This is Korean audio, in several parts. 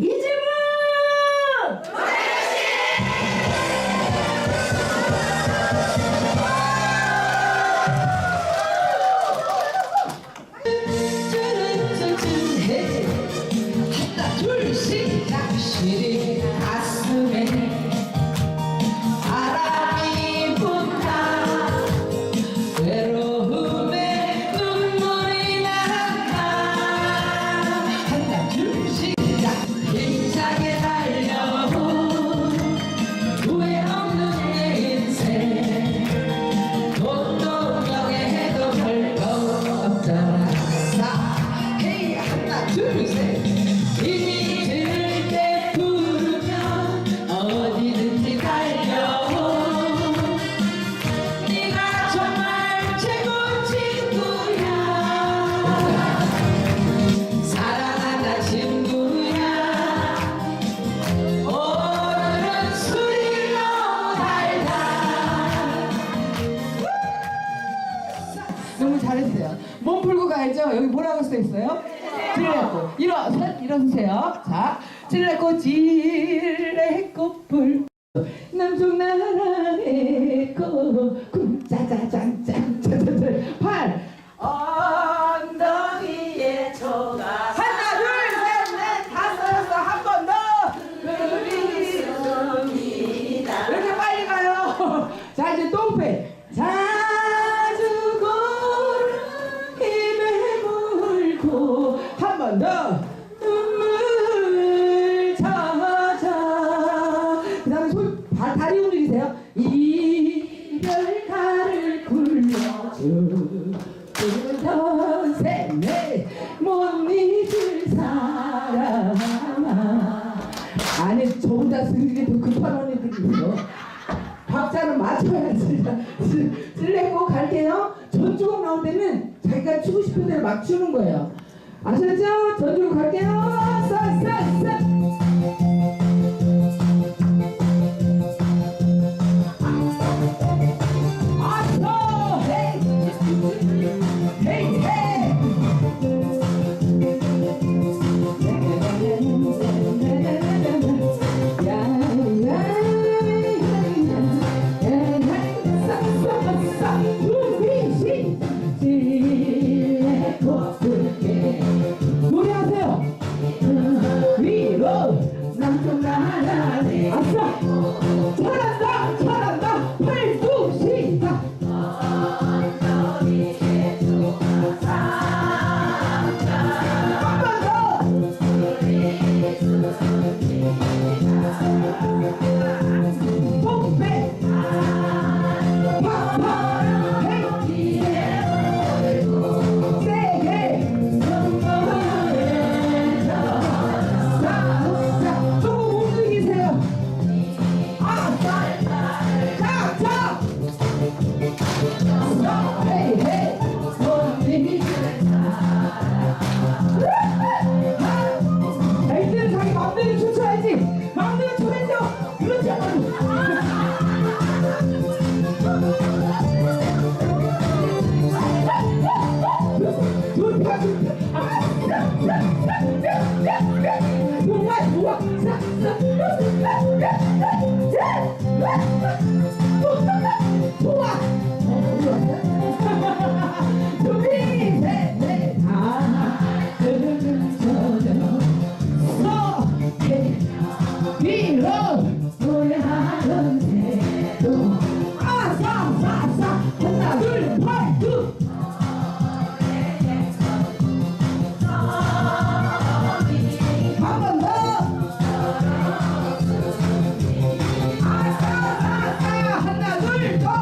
이 가야죠. 여기 뭐라고 써 있어요? 찔레꽃. 일어, 선, 일어서세요. 자, 찔레꽃, 찔레꽃불. 남쪽 나라의 꽃, 짜자잔짠, 짜자잔. 팔. 엉덩이에 초가. 하나, 둘, 셋, 넷, 다섯, 여섯, 한 번 더. 그리습니다 이렇게 빨리 가요. 자, 이제 똥배. 더. 눈물 젖어. 그 다음에 손, 다, 다리 움직이세요. 이별가를 굴려줘. 둘, 셋, 넷. 못 잊을 사람아. 아니, 저보다 승리가 더 급한 언니들이 있어. 박자는 맞춰야지. 쓸래고 갈게요. 전주곡 나올 때는 자기가 추고 싶은 대로 막 추는 거예요. 아셨죠? 전주곡 갈게요. 싹, 싹, 싹. 나라 Be love.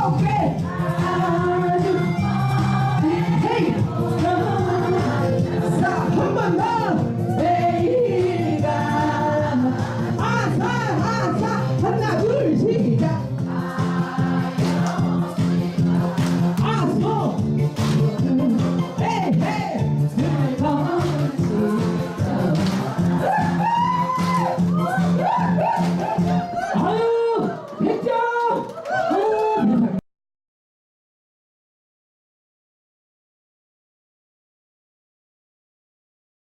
romper.